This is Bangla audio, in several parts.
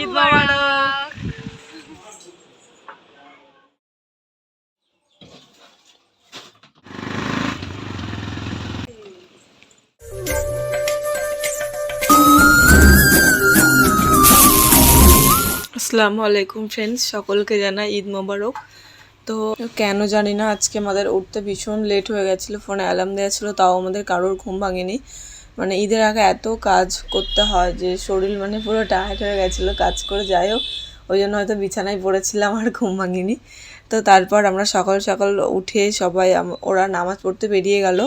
ঈদ মোবারক আসসালামু আলাইকুম ফ্রেন্ডস সকলকে জানাই ঈদ মোবারক। তো কেন জানি না, আজকে আমাদের উঠতে ভীষণ লেট হয়ে গেছিল ফোনে অ্যালার্ম দেওয়া ছিল, তাও আমাদের কারোর ঘুম ভাঙেনি। মানে ঈদের আগে এত কাজ করতে হয় যে শরীর মানে পুরো টায়ার্ড হয়ে গেছিল, কাজ করে যাই হোক। ওই জন্য হয়তো বিছানায় পড়েছিলাম আর ঘুম ভাঙেনি। তো তারপর আমরা সকাল সকাল উঠে সবাই ওরা নামাজ পড়তে বেরিয়ে গেল।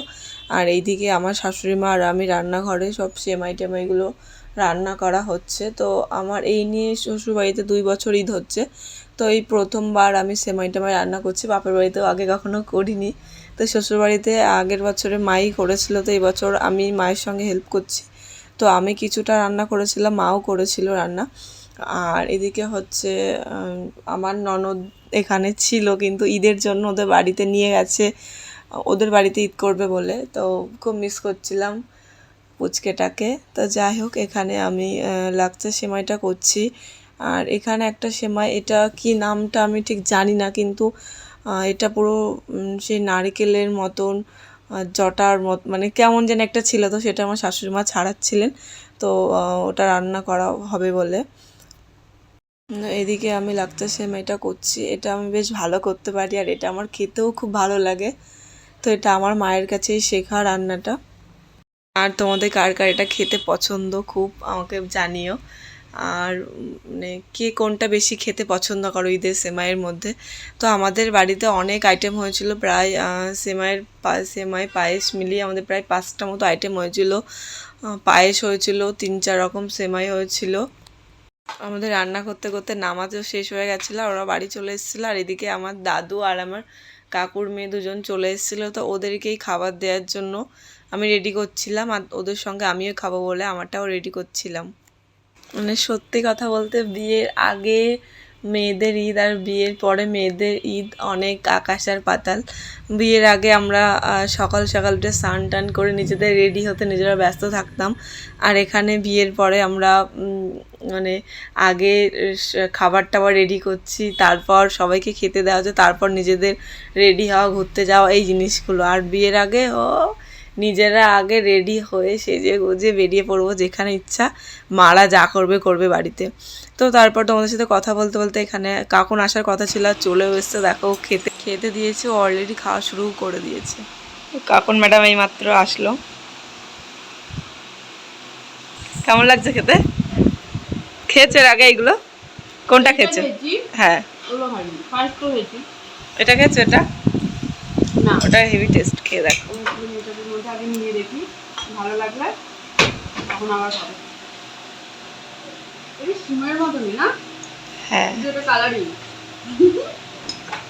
আর এইদিকে আমার শাশুড়ি মা আর আমি রান্নাঘরে সব সেমাই টেমাইগুলো রান্না করা হচ্ছে। তো আমার এই নিয়ে শ্বশুরবাড়িতে দুই বছর ঈদ হচ্ছে। তো এই প্রথমবার আমি সেমাই টেমাই রান্না করছি, বাপের বাড়িতেও আগে কখনো করিনি। তো শ্বশুরবাড়িতে আগের বছরে মাই করেছিল, তো এই বছর আমি মায়ের সঙ্গে হেল্প করছি। তো আমি কিছুটা রান্না করেছিলাম, মাও করেছিল রান্না। আর এদিকে হচ্ছে আমার ননদ এখানে ছিল, কিন্তু ঈদের জন্য ওদের বাড়িতে নিয়ে গেছে। ওদের বাড়িতে ঈদ করবে বলে, তো খুব মিস করছিলাম পুচকেটাকে। তো যাই হোক, এখানে আমি লাগছে সেমাইটা করছি। আর এখানে একটা সেমাই, এটা কি নামটা আমি ঠিক জানি না, কিন্তু এটা পুরো সেই নারকেলের মতন জটার মত মানে কেমন যেন একটা ছিল তো, সেটা আমার শাশুড়ি মা ছাড়াচ্ছিলেন। তো ওটা রান্না করা হবে বলে। এদিকে আমি লাচ্চা সেমাইটা করছি। এটা আমি বেশ ভালো করতে পারি আর এটা আমার খেতেও খুব ভালো লাগে। তো এটা আমার মায়ের কাছেই শেখা রান্নাটা। আর তোমাদের কার কার এটা খেতে পছন্দ খুব আমাকে জানিও। আর মানে কে কোনটা বেশি খেতে পছন্দ করো ঈদের সেমাইয়ের মধ্যে? তো আমাদের বাড়িতে অনেক আইটেম হয়েছিল, প্রায় সেমাইয়ের সেমাই পায়েস মিলিয়ে আমাদের প্রায় পাঁচটা মতো আইটেম হয়েছিল। পায়েস হয়েছিল, তিন, চার রকম সেমাই হয়েছিল। আমাদের রান্না করতে করতে নামাজও শেষ হয়ে গেছিল, ওরা বাড়ি চলে এসেছিল, আর এদিকে আমার দাদু আর আমার কাকুর মেয়ে দুজন চলে এসেছিল, তো ওদেরকেই খাবার দেওয়ার জন্য আমি রেডি করছিলাম, আর ওদের সঙ্গে আমিও খাব বলে আমারটাও রেডি করছিলাম। মানে সত্যি কথা বলতে বিয়ের আগে মেয়েদের ঈদ আর বিয়ের পরে মেয়েদের ঈদ অনেক আকাশ আর পাতাল। বিয়ের আগে আমরা সকাল সকাল উঠে স্নান টান করে নিজেদের রেডি হতে নিজেরা ব্যস্ত থাকতাম। আর এখানে বিয়ের পরে আমরা মানে আগে খাবার টাবার রেডি করছি, তারপর সবাইকে খেতে দেওয়া হচ্ছে, তারপর নিজেদের রেডি হওয়া, ঘুরতে যাওয়া এই জিনিসগুলো। আর বিয়ের আগে, ও নিজেরা আগে রেডি হয়ে সেজে গুজে বেরিয়ে পড়ব যেখানে ইচ্ছা মারা যা করবে করবে বাড়িতে। তো তারপর তোমাদের সাথে কথা বলতে বলতে এখানে কাকুন আসার কথা ছিল আর চলেও এসছে। দেখো খেতে খেতে দিয়েছে অলরেডি খাওয়া শুরু করে দিয়েছে। কাকুন ম্যাডাম এই মাত্র আসলো। কেমন লাগছে খেতে? খেয়েছে এর আগে এইগুলো? কোনটা খেয়েছে? হ্যাঁ। এটা খেয়েছে এটা? না। ওটা হেভি টেস্ট খেয়ে দেখো। মেয়েটাদের মধ্যে আগে নিয়ে দেখি ভালো লাগলে তখন আবার খাব। এই সিমের মতনই না? হ্যাঁ। যেটা কালারিং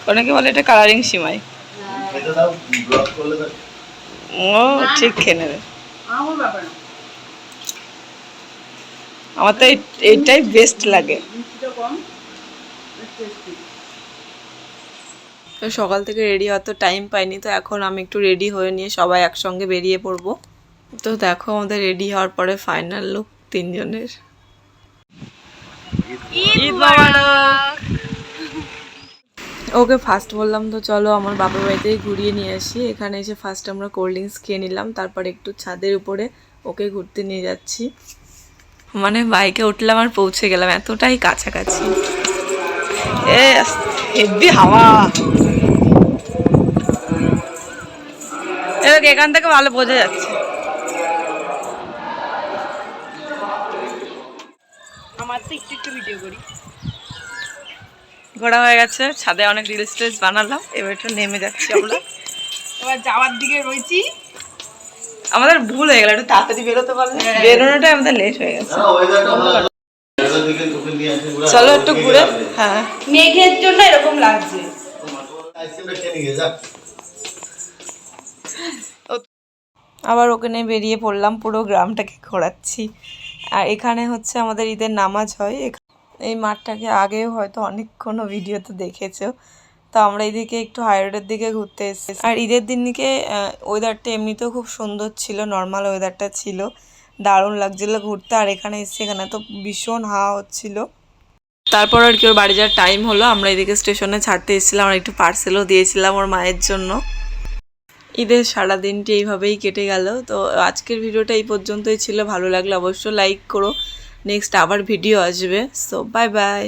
অনেকে বলে এটা কালারিং সিমাই। এটা দাও ব্লক করলে তো ও ঠিক খেয়ে নেবে। আমার ব্যাপার না। আমার তো এই- এইটাই বেস্ট লাগে। কম টেস্টি তো সকাল থেকে রেডি হওয়ার তো টাইম পাইনি তো এখন আমি একটু রেডি হয়ে নিয়ে সবাই একসঙ্গে বেরিয়ে পড়ব। তো দেখো আমাদের রেডি হওয়ার পরে ফাইনাল লুক তিনজনের। ওকে ফার্স্ট বললাম তো চলো আমার বাবার বাড়িতেই ঘুরিয়ে নিয়ে আসি। এখানে এসে ফার্স্ট আমরা কোল্ড ড্রিঙ্কস খেয়ে নিলাম তারপর একটু ছাদের উপরে ওকে ঘুরতে নিয়ে যাচ্ছি। মানে বাইকে উঠলাম আর পৌঁছে গেলাম এতটাই কাছাকাছি। এ হেভি হাওয়া! এবার এখান থেকে ভালো বোঝা যাচ্ছে। আমার তো একটু একটু ভিডিও করি। ঘোরা হয়ে গেছে ছাদে অনেক রিলস টিলস বানালাম এবার একটু নেমে যাচ্ছি আমরা। এবার যাওয়ার দিকে রয়েছি। আমাদের ভুল হয়ে গেল একটু তাড়াতাড়ি বেরোতে পারলে। বেরোনোটাই আমাদের লেট হয়ে গেছে। চলো একটু ঘুরে। হ্যাঁ। মেঘের জন্য এরকম লাগছে। আবার ওখানে বেরিয়ে পড়লাম, পুরো গ্রামটাকে ঘোরাচ্ছি। আর এখানে হচ্ছে আমাদের ঈদের নামাজ হয়। এই মাঠটাকে আগেও হয়তো অনেকক্ষণ ভিডিওতে দেখেছ। তো আমরা এদিকে একটু হাই রোডের দিকে ঘুরতে এসেছি। আর ঈদের দিন দিনকে ওয়েদারটা এমনিতেও খুব সুন্দর ছিল নর্মাল ওয়েদারটা ছিল। দারুণ লাগছিল ঘুরতে। আর এখানে এসে এখানে তো ভীষণ হাওয়া হচ্ছিল। তারপর আর কি, ওর বাড়ি যাওয়ার টাইম হলো। আমরা এদিকে স্টেশনে ছাড়তে এসেছিলাম। আর একটু পার্সেলও দিয়েছিলাম ওর মায়ের জন্য। ঈদের সারা দিনটি এইভাবেই কেটে গেল। তো আজকের ভিডিওটা এই পর্যন্তই ছিল। ভালো লাগলে অবশ্যই লাইক করো। নেক্সট আবার ভিডিও আসবে। So bye bye